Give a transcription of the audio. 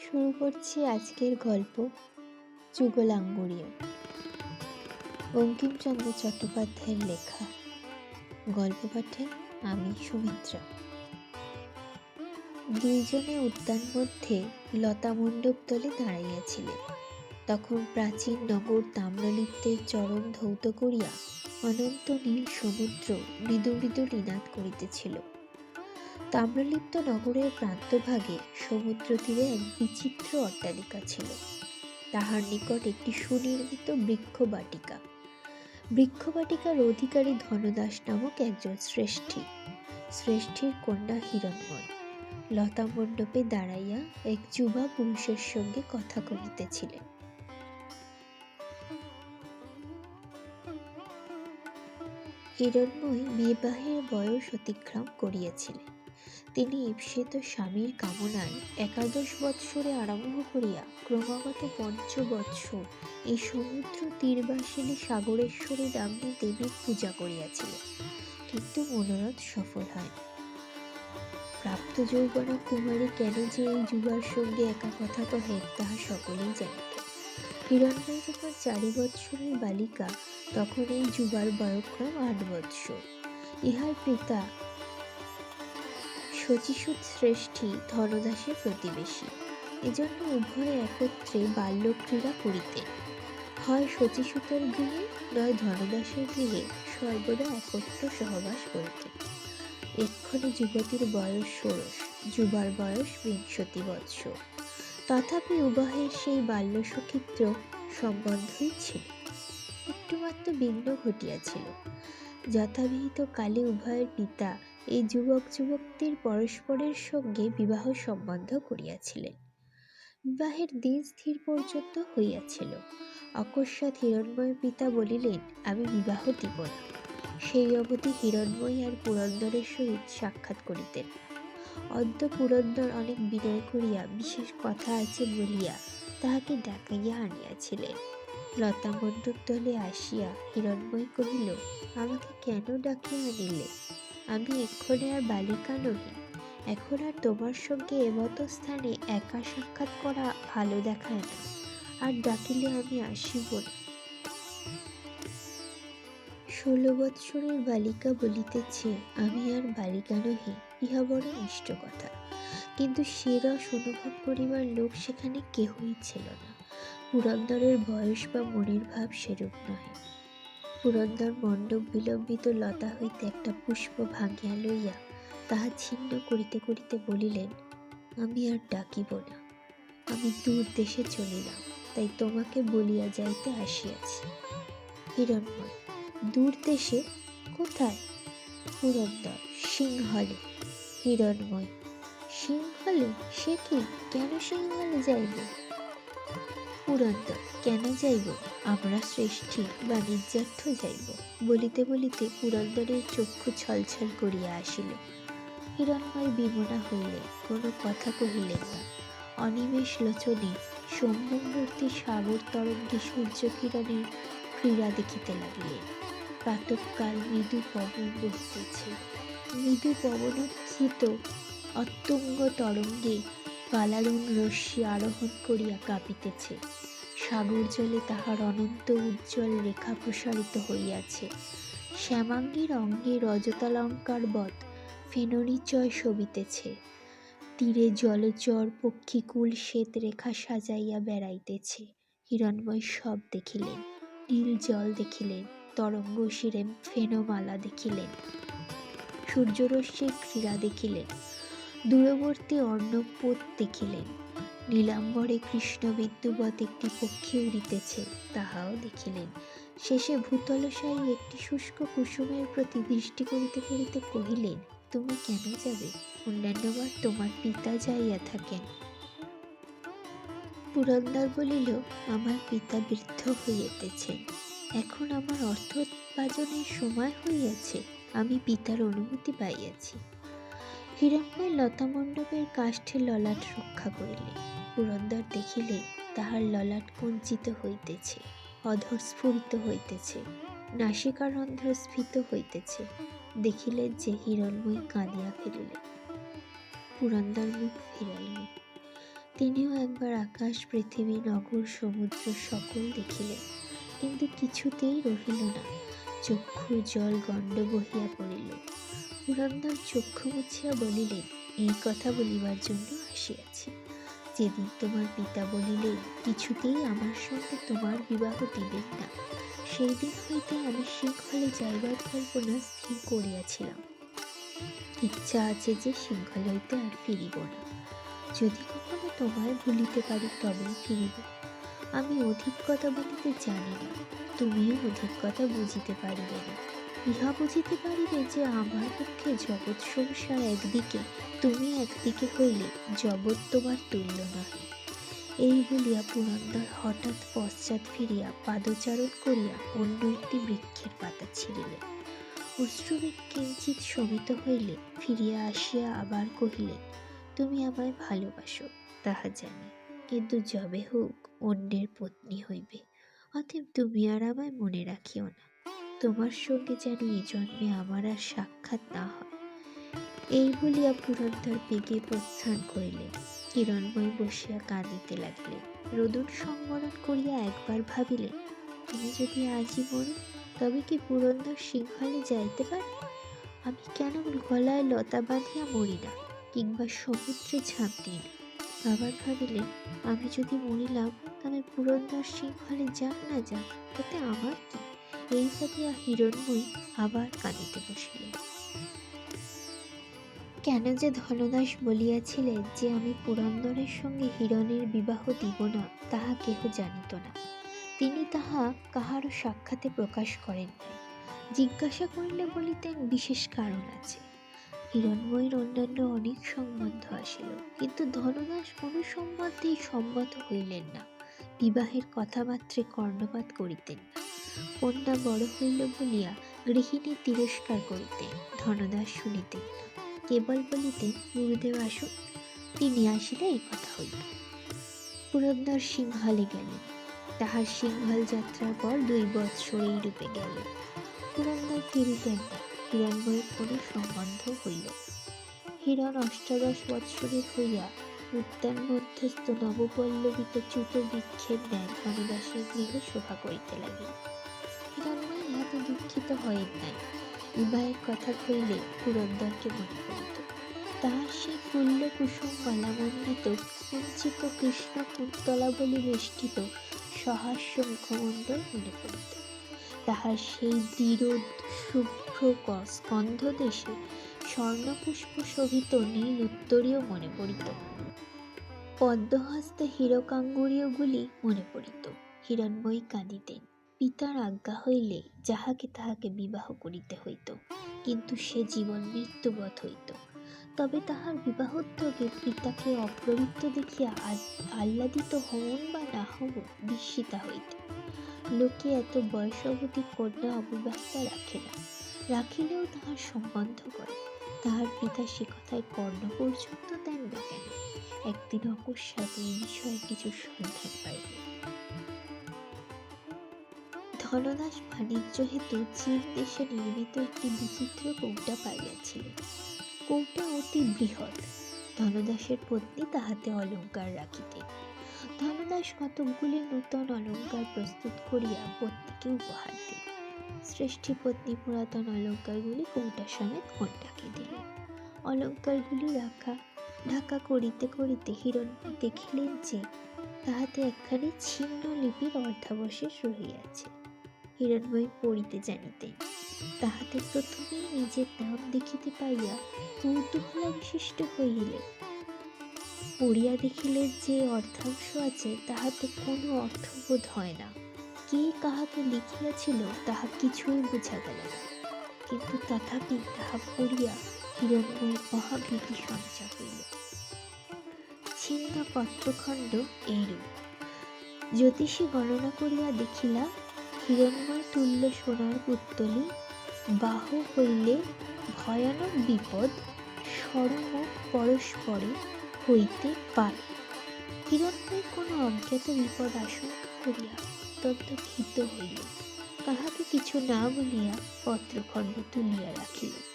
শুরু করছি আজকের গল্প যুগলাঙ্গুরীয় বঙ্কিমচন্দ্র চট্টোপাধ্যায়ের লেখা। গল্প পাঠে আমি সুমিত্রা। দুইজনে উদ্যান মধ্যে লতা মণ্ডপ তলে দাঁড়াইয়াছিলেন তখন প্রাচীন নগর তাম্রলিপ্তের চরণ ধৌত করিয়া অনন্ত নীল সমুদ্র মৃদু মৃদু লীনাদ করিতেছিল। তাম্রলিপ্ত নগরের প্রান্তভাগে সমুদ্র তীরে এক বিচিত্র অট্টালিকা ছিল। তাহার নিকট একটি সুনির্মিত বৃক্ষবাটিকা। বৃক্ষবাটিকার অধিকারী ধনদাস নামক একজন শ্রেষ্ঠী। শ্রেষ্ঠীর কন্যা হিরণময়। লতা মণ্ডপে দাঁড়াইয়া এক যুবা পুরুষের সঙ্গে কথা কহিতেছিলেন। হিরণময় বিবাহের বয়স অতিক্রম করিয়াছিলেন। তিনি ঈপ্সিত স্বামীর কামনায় একাদশ বৎসরে আরম্ভ করিয়া ক্রমাগত পঞ্চ বৎসর এই সমুদ্র তীরবাসিনী সাগরেশ্বরী নাম্নী দেবীর পূজা করিয়াছিলেন। কিন্তু মনোরথ সফল হয়। প্রাপ্ত যৌবনা কুমারী কেন যে এই যুবার সঙ্গে একা কথা কহেন, তাহা সকলেই জানিতেন হিরণময় যখন চারি বৎসরের বালিকা তখন এই যুবার বয়ক্রম আট বৎসর। ইহার পিতা শচীসুত শ্রেষ্ঠী ধনদাসের প্রতিবেশী। এজন্য উভয়ে একত্রে বাল্যক্রীড়া করিতেন হয় শচীসুতের গৃহে, নয় ধনদাসের গৃহে সর্বদা একত্র সহবাস করিতেন এক্ষণে যুবতীর বয়স ষোড়শ, যুবার বয়স বিংশতি বৎসর। তথাপি উভয়ের সেই বাল্য সখিত্র সম্বন্ধই ছিল। একটুমাত্র বিঘ্ন ঘটিয়াছিল। যথাবিহিত কালে উভয়ের পিতা এই যুবক যুবকদের পরস্পরের সঙ্গে বিবাহ সম্বন্ধ করিয়াছিলেন। বিবাহের দিন স্থির পর্যন্ত হইয়াছিল। অকস্মাৎ হিরণময় পিতা বলিলেন, আমি বিবাহ দিব না। সেই অবধি হিরণময় আর পুরন্দরের সহিত সাক্ষাৎ করিতেন অদ্য পুরন্দর অনেক বিনয় করিয়া বিশেষ কথা আছে বলিয়া তাহাকে ডাকাইয়া আনিয়াছিলেন। লতা মণ্ডপ তলে আসিয়া হিরণময়ী কহিল, আমাকে কেন ডাকিয়া আনিলে? আমি এক্ষণে আর বালিকা নহি। এখন আর তোমার সঙ্গে এমত স্থানে একা সাক্ষাৎ করা ভালো দেখায় না। আর ডাকিলে আমি আসিব না। ষোলো বৎসরের বালিকা বলিতেছে, আমি আর বালিকা নহি, ইহা বড় ইষ্ট কথা। কিন্তু সে রস অনুভব করিবার লোক সেখানে কেহই ছিল না। পুরন্দরের বয়স বা মনের ভাব সেরূপ নহে। পুরন্দর মণ্ডপ বিলম্বিত লতা হইতে একটা পুষ্প ভাঙিয়া লইয়া তাহা ছিন্ন করিতে করিতে বলিলেন, আমি আর ডাকিব না। আমি দূর দেশে চলিলাম, তাই তোমাকে বলিয়া যাইতে আসিয়াছি। হিরণময়, দূর দেশে? কোথায়? পুরন্দর, সিংহলে। হিরণময়, সিংহলে? সে কি? কেন সিংহলে যাইব? পুরন্দর কেন যাইব? আমরা শ্রেষ্ঠী বাণিজ্যার্থ যাইব। বলিতে বলিতে পুরন্দরের চক্ষু ছলছল করিয়া আসিল। হিরণময় বিমনা হইলে, কোনো কথা কহিলেন না। অনিমেষ লোচনে সম্মুখবর্তী সাগর তরঙ্গে সূর্যকিরণের ক্রীড়া দেখিতে লাগিলেন। প্রাতকাল মৃদু পবন বসতেছে। মৃদু পবনোত্থিত অত্যঙ্গ তরঙ্গে পালারুণ রশ্মি আরোহণ করিয়া কাঁপিতেছে। সাগর জলে তাহার অনন্ত উজ্জ্বল রেখা প্রসারিত হইয়াছে। শ্যামাঙ্গীর অঙ্গে রজতালঙ্কার বধ ফেনরিচয় শোভিতেছে। তীরে জলচর পক্ষীকুল শ্বেত রেখা সাজাইয়া বেড়াইতেছে। হিরণময় সব দেখিলেন, নীল জল দেখিলেন, তরঙ্গ শিরে ফেনমালা দেখিলেন। সূর্যরশ্মির ক্রীড়া দেখিলেন দূরবর্তী অর্ণবপোত দেখিলেন। নীলাম্বরে কৃষ্ণ বিদ্যুবৎ একটি পক্ষী উড়িতেছে, তাহাও দেখিলেন। শেষে ভূতলশায়ী একটি শুষ্ক কুসুমের প্রতি দৃষ্টি করিতে করিতে কহিলেন, তুমি কেন যাবে? অন্যান্যবার তোমার পিতা যাইয়া থাকেন। পুরন্দর বলিল, আমার পিতা বৃদ্ধ হইয়াতেছেন এখন আমার অর্থ উপার্জনের সময় হইয়াছে। আমি পিতার অনুমতি পাইয়াছি। হিরণময় লতামণ্ডপের কাষ্ঠে ললাট রক্ষা করিলেন পুরন্দর দেখিলে তাহার ললাট কঞ্চিত হইতেছে, অধর স্ফুরিত হইতেছে, নাসিকারন্ধ্র স্ফীত হইতেছে দেখিলেন যে হিরণময়ী কাঁদিয়া ফেলিলেন পুরন্দর মুখ ফিরাইলেন তিনিও একবার আকাশ, পৃথিবী, নগর, সমুদ্র সকল দেখিলেন কিন্তু কিছুতেই রহিল না, চক্ষুর জল গণ্ড বহিয়া পড়িল। পুরন্দর চক্ষু মুছিয়া বলিলেন, এই কথা বলিবার জন্য আসিয়াছি। যেদিন তোমার পিতা বলিলেন, কিছুতেই আমার সঙ্গে তোমার বিবাহ দিবেন না। সেই দিন হইতে আমি শৃঙ্খলে যাইবার কল্পনা স্থির করিয়াছিলাম। ইচ্ছা আছে যে শৃঙ্খল হইতে আর ফিরিব না। যদি কখনো তোমায় ভুলিতে পারি, তবেই ফিরিব। আমি অধিক কথা বলিতে জানি না, তুমিও অধিক কথা বুঝিতে পারিবে না। ইহা বুঝিতে পারিবে যে আমার পক্ষে জগৎ সংসার একদিকে, তুমি একদিকে হইলে জগৎ তোমার তুল্য নহে। এই বলিয়া পুরন্দর হঠাৎ পশ্চাৎ ফিরিয়া পাদচারণ করিয়া অন্য একটি বৃক্ষের পাতা ছিঁড়িলেন অশ্রুবেগ কিঞ্চিত শমিত হইলে ফিরিয়া আসিয়া আবার কহিলেন তুমি আমায় ভালোবাসো, তাহা জানি। কিন্তু যবে হোক অন্যের পত্নী হইবে, অতএব তুমি আর আমায় মনে রাখিও না। তোমার সঙ্গে যেন এই জন্মে আমার আর সাক্ষাৎ না হয়। এই বলিয়া পুরন্দর বেগে প্রস্থান করিলেন কিরণময় বসিয়া কাঁদিতে লাগলেন রোদন সংবরণ করিয়া একবার ভাবিলেন, তুমি যদি আজই তবে কি পুরন্দর সিংহলে যাইতে পারে? আমি কেন গলায় লতা বাঁধিয়া মরি না, কিংবা সমুদ্রে ঝাঁপ দিই না? আবার ভাবিলেন, আমি যদি মরিলাম, তবে পুরন্দর সিংহলে যাক না যাক তাতে আমার কি এই ভাবিয়া হিরণময়ী আবার কাঁদিতে বসিলেন। কেন যে ধনদাস বলিয়াছিলেন যে আমি পুরন্দরের সঙ্গে হিরণের বিবাহ দিব না, তাহা কেহ জানিত না। তিনি তাহা কাহারও সাক্ষাতে প্রকাশ করেন জিজ্ঞাসা করিলে বলিতেন, বিশেষ কারণ আছে। হিরণময়ীর অন্যান্য অনেক সম্বন্ধ আসিল, কিন্তু ধনদাস কোনো সম্বন্ধেই সম্মত হইলেন না। বিবাহের কথামাত্রে কর্ণপাত করিতেন। কন্যা বড় হইল বলিয়া গৃহিণী তিরস্কার করিতেন, ধনদাস শুনিতেন। কেবল বলিতেন, গুরুদেব আসুন, তিনি আসিলে এই কথা হইল পুরন্দর সিংহলে গেলেন। তাহার সিংহল যাত্রার পর দুই বৎসর এই রূপে গেল। পুরন্দর ফিরিতেন না হিরণময়ের কোনো সম্বন্ধ হইল হিরণ অষ্টাদশ বৎসরের হইয়া উদ্যান মধ্যস্থ নবপল্লবিত চ্যুত বৃক্ষের ন্যায় ধনদাসের গৃহে শোভা করিতে লাগিল। হিরণময় ইহাতে দুঃখিত হয়েন নাই। বিবাহের কথা কইলে পুরন্দরকে মনে করিত তাহার সেই ফুল্ল কুসুম মালামণ্ডিত কুঞ্চিত কৃষ্ণ কুন্তলা বলি বেষ্টিত সহাস্য মুখমণ্ডল মনে পড়িত। তাহার সেই দৃঢ়, শুভ্র স্কন্ধ দেশে স্বর্ণপুষ্প শোভিত নীল উত্তরীয় মনে পড়িত। পদ্মহস্ত হীরকাঙ্গুরীয়গুলি মনে পড়িত। হিরণময়ী কাঁদিতেন পিতার আজ্ঞা হইলে যাহাকে তাহাকে বিবাহ করিতে হইত, কিন্তু সে জীবন মৃত্যুবধ হইত। তবে তাহার বিবাহোদ্যোগে পিতাকে অপ্রবৃত্ত দেখিয়া আহ্লাদিত হন বা না হন বিস্মিতা হইত। লোকে এত বয়সবতী কন্যা অবিবাহিতা রাখে না, রাখিলেও তাহার সম্বন্ধ করে। তাহার পিতা সে কথায় কর্ণ পর্যন্ত দেন না কেন? একদিন অকস্মাৎ এই বিষয়ে কিছু সন্ধান পাইল। ধনদাস বাণিজ্য হেতু চীন দেশে নির্মিত একটি বিচিত্র কৌটা পাইয়াছিলেন কৌটা অতি বৃহৎ। ধনদাসের পত্নী তাহাতে অলঙ্কার রাখিতেন। ধনদাস কতকগুলি নূতন অলঙ্কার প্রস্তুত করিয়া পত্নীকে উপহার দিল শ্রেষ্ঠী পত্নী পুরাতন অলঙ্কারগুলি কৌটা সমেত কন্যাকে দিলেন। অলঙ্কারগুলি রাখা। ঢাকা করিতে করিতে হিরণময় দেখিলেন যে, তাহাতে একখানি ছিন্ন লিপির অর্ধাবশেষ রহিয়াছে। হিরণময় পড়িতে জানিতেন তাহাতে প্রথমেই নিজের নাম দেখিতে পাইয়া কৌতূহলা বিশিষ্ট হইলেন। পড়িয়া দেখিলেন যে অর্ধাংশ আছে, তাহাতে কোনো অর্থবোধ হয় না। কে কাহাকে লিখিয়াছিল, তাহা কিছুই বোঝা গেল না। কিন্তু তথাপি তাহা পড়িয়া হিরণময় মহাভীতি সঞ্চার হইল ছিন্ন পত্রখণ্ড এইরূপ। জ্যোতিষী গণনা করিয়া দেখিলা, হিরণময় তুল্য সোনার পুত্তলি, বাহ হইলে ভয়ানক বিপদ সরমুখ পরস্পরে হইতে পারে। হিরণময় কোনো অজ্ঞাত বিপদ আশঙ্কা করিয়া অত্যন্ত ভীত হইল। কাহাকে কিছু না বলিয়া পত্রখণ্ড তুলিয়া রাখিল।